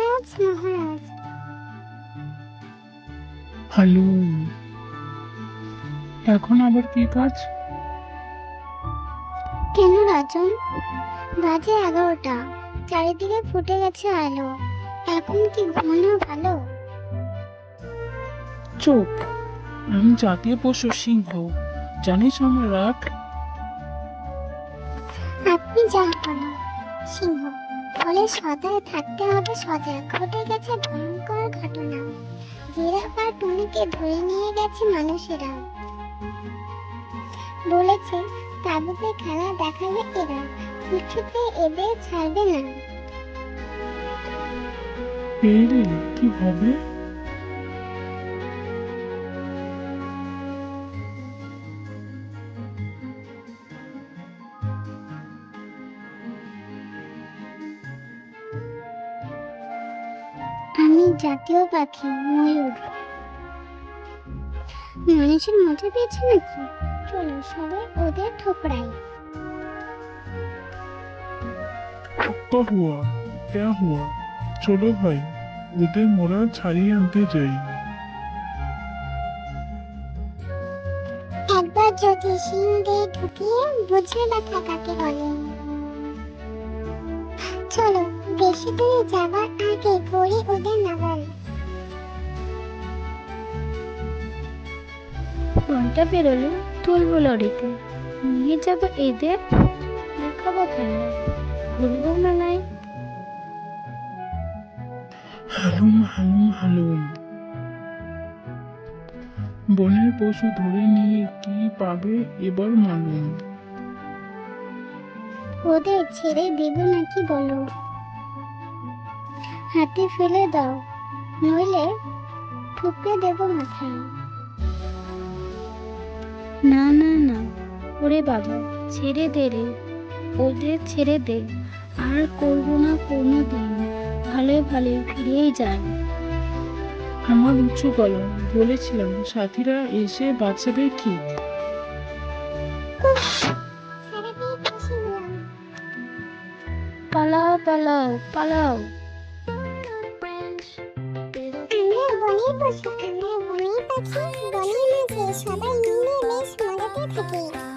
মহারাজ মহারাজ hello. এখন আবার কি কাজ? কেন রাজন বাজে এগারোটা। চারিদিকে ফুটে গেছে আলো। এখন কি ঘুমানো ভালো? চুপ আমি জাতীয় পশু সিংহ। জানিস আমার রাগ? আপনি বলো সিংহ। ফলে সদায় থাকতে হবে, সজাগ। ঘটে গেছে ভয়ঙ্কর ঘটনা। জিরাফ আর টুনিকে ধরে নিয়ে গেছে মানুষেরা বলেছে, তাবুতে খেলা দেখাবে এরা কিছুতে এদের ছাড়বে না। কি হবে? আমি জাতীয় পাখি ময়ূর। মানুষের মজা পেয়েছে নাকি? চলো সবাই ওদের ঠোকরাই। হুয়া ক্যা হুয়া? চলো ভাই ওদের মোরা ছাড়িয়ে আনতে যাই। একবার যদি দিয়ে ঢুকিয়ে বুঝে ব্যথা কাকে বলে। চলো বেশি দূরে যাবার আগে ঘণ্টা বেরোলে তুলবো লরিতে। নিয়ে যাব এদের দেখাবো খেলা ঘুরবো মেলায়? হালুম হালুম হালুম। বনের পশু ধরে নিয়ে কি পাবে এবার মালুম? ওদের ছেড়ে দেবো নাকি বলো? হাতে ফেলে দাও নইলে ঠুকরে দেবো মাথায়। না না না। ওরে বাবা ছেড়ে দে রে। ওদের ছেড়ে দে। আর করব না কোনো দিন ভালো ভালো ফিরেই যায় আমার উঁচু গলা বলেছিলাম সাথীরা এসে বাঁচাবে হলাম পালাও পালাও পালাও। আমরা বনের পশু আমরা বনের পাখি বনের মাঝে সবাই মিলে বেশ মজাতে থাকি